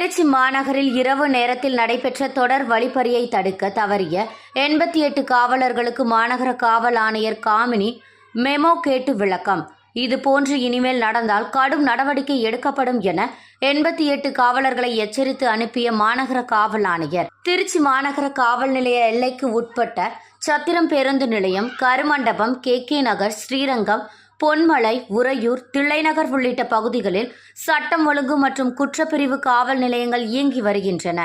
திருச்சி மாநகரில் இரவு நேரத்தில் நடைபெற்ற தொடர் வழிப்பறியை தடுக்க தவறிய எண்பத்தி எட்டு காவலர்களுக்கு மாநகர காவல் ஆணையர் காமினி மெமோ கேட்டு விளக்கம். இதுபோன்று இனிமேல் நடந்தால் கடும் நடவடிக்கை எடுக்கப்படும் என எண்பத்தி எட்டு காவலர்களை எச்சரித்து அனுப்பிய மாநகர காவல் ஆணையர். திருச்சி மாநகர காவல் நிலைய எல்லைக்கு உட்பட்ட சத்திரம் பேருந்து நிலையம் கருமண்டபம் கே கே நகர் ஸ்ரீரங்கம் பொன்மலை உறையூர் தில்லைநகர் உள்ளிட்ட பகுதிகளில் சட்டம் ஒழுங்கு மற்றும் குற்றப்பிரிவு காவல் நிலையங்கள் இயங்கி வருகின்றன.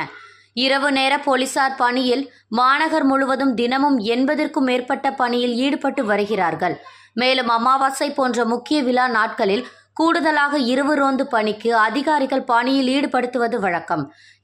இரவு நேர போலீசார் பணியில் மாநகர் முழுவதும் தினமும் எண்பதிற்கும் மேற்பட்ட பணியில் ஈடுபட்டு வருகிறார்கள். மேலும் அமாவாசை போன்ற முக்கிய விழா நாட்களில் கூடுதலாக இருவு ரோந்து பணிக்கு அதிகாரிகள் பணியில் ஈடுபடுத்துவது வழக்கம்.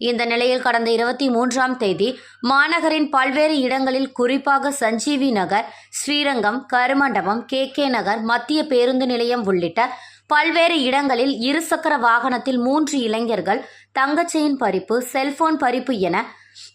இந்த நிலையில் கடந்த இருபத்தி மூன்றாம் தேதி மாநகரின் பல்வேறு இடங்களில் குறிப்பாக சஞ்சீவி நகர் ஸ்ரீரங்கம் கருமண்டபம் கே கே நகர் மத்திய பேருந்து நிலையம் உள்ளிட்ட பல்வேறு இடங்களில் இருசக்கர வாகனத்தில் மூன்று இளைஞர்கள் தங்கச்செயின் பறிப்பு செல்போன் பறிப்பு என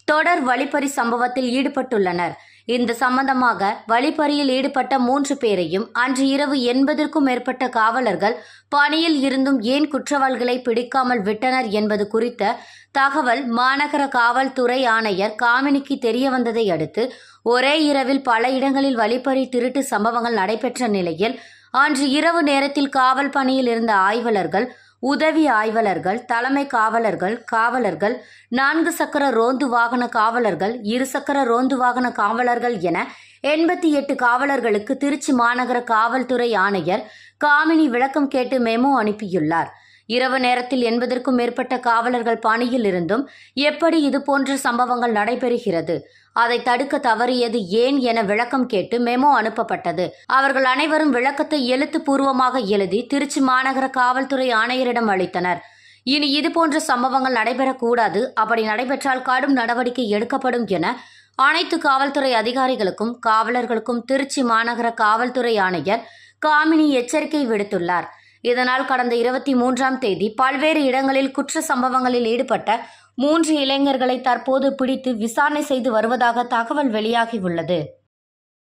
தொடர் வழிப்பறி சம்பவத்தில் ஈடுபட்டுள்ளனர். இந்த சம்பந்தமாக வழிப்பறியில் ஈடுபட்ட மூன்று பேரையும் அன்று இரவு எண்பதற்கும் மேற்பட்ட காவலர்கள் பணியில் இருந்தும் ஏன் குற்றவாளிகளை பிடிக்காமல் விட்டனர் என்பது குறித்த தகவல் மாநகர காவல்துறை ஆணையர் காமினிக்கு தெரிய வந்ததை அடுத்து ஒரே இரவில் பல இடங்களில் வழிப்பறி திருட்டு சம்பவங்கள் நடைபெற்ற நிலையில் அன்று இரவு நேரத்தில் காவல் பணியில் இருந்த ஆய்வாளர்கள் உதவி ஆய்வாளர்கள் தலைமை காவலர்கள் காவலர்கள் நான்கு சக்கர ரோந்து வாகன காவலர்கள் இருசக்கர ரோந்து வாகன காவலர்கள் என எண்பத்தி எட்டு காவலர்களுக்கு திருச்சி மாநகர காவல்துறை ஆணையர் காமினி விளக்கம் கேட்டு மெமோ அனுப்பியுள்ளார். இரவு நேரத்தில் எண்பதற்கும் மேற்பட்ட காவலர்கள் பணியில் இருந்தும் எப்படி இதுபோன்ற சம்பவங்கள் நடைபெறுகிறது? அதை தடுக்க தவறியது ஏன் என விளக்கம் கேட்டு மெமோ அனுப்பப்பட்டது. அவர்கள் அனைவரும் விளக்கத்தை எழுத்துப்பூர்வமாக எழுதி திருச்சி மாநகர காவல்துறை ஆணையரிடம் அளித்தனர். இனி இதுபோன்ற சம்பவங்கள் நடைபெறக்கூடாது. அப்படி நடைபெற்றால் கடும் நடவடிக்கை எடுக்கப்படும் என அனைத்து காவல்துறை அதிகாரிகளுக்கும் காவலர்களுக்கும் திருச்சி மாநகர காவல்துறை ஆணையர் காமினி எச்சரிக்கை விடுத்துள்ளார். இதனால் கடந்த இருபத்தி மூன்றாம் தேதி பல்வேறு இடங்களில் குற்ற சம்பவங்களில் ஈடுபட்ட மூன்று இளைஞர்களை தற்போது பிடித்து விசாரணை செய்து வருவதாக தகவல் வெளியாகியுள்ளது